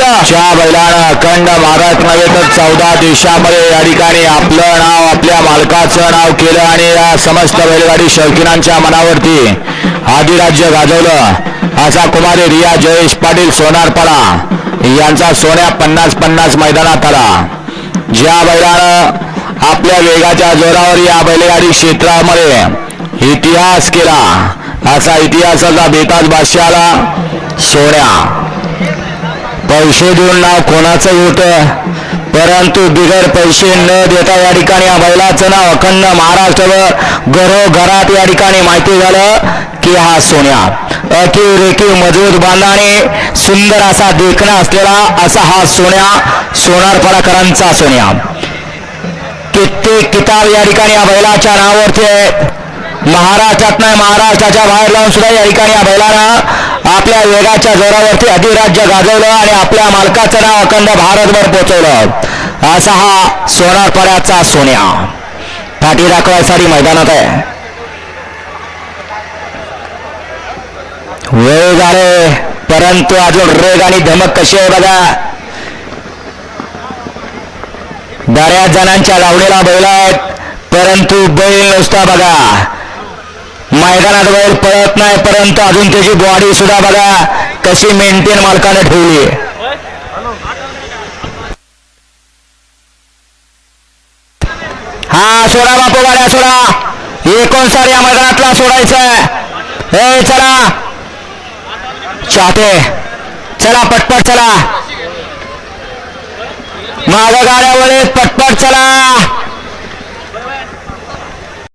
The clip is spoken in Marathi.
ज्या बैलानं अखंड महाराष्ट्र नव्हे तर चौदा देशामध्ये या ठिकाणी आपलं नाव आपल्या मालकाचं नाव केलं आणि या समस्त बैलगाडी शौकीनांच्या मनावरती आदिराज्य गाजवलं. असा कुमारी रिया जयेश पाटील सोनारपाडा यांचा सोन्या पन्नास पन्नास मैदानात आला. ज्या बैलानं आपल्या वेगाच्या जोरावर या बैलगाडी क्षेत्रामध्ये इतिहास केला असा इतिहासाचा बेताज बादशाला सोन्या. पैसे देऊन नाव कोणाचं होतं परंतु बिगर पैसे न देता या ठिकाणी या बैलाचं नाव अखंड महाराष्ट्रभर घरोघरात या ठिकाणी माहिती झालं की हा सोन्या. अतिव रेखीव मजबूत बांधाने सुंदर असा देखणा असलेला असा हा सोन्या सोनारपडाकरांचा सोन्या. कित्येक किताब या ठिकाणी या बैलाच्या नावावरती आहेत महाराष्ट्रात नाही महाराष्ट्राच्या बाहेर लावून सुद्धा या ठिकाणी या बैलानं आपल्या वेगाच्या जोरावरती अधिराज्य गाजवलं आणि आपल्या मालकाचं नाव अखंड भारतभर पोचवलं. असा हा सोनारपड्याचा सोन्या. पाठी दाखवायसाठी मैदानात आहे. वेग आले परंतु अजून रेग आणि धमक कशी आहे बघा. बऱ्याच जणांच्या लावणीला बैल आहेत परंतु बैल नुसता बघा. मैदानात बाहेर पळत नाही परंतु अजून त्याची बॉडी सुद्धा बघा कशी मेंटेन मालकाने ठेवली. हा सोडा बापू गाड्या सोडा. एकोणसाठ या मैदानातला सोडायचा हे चला. चाहते. चला पटपट चला. माझ्या गाड्या पटपट चला.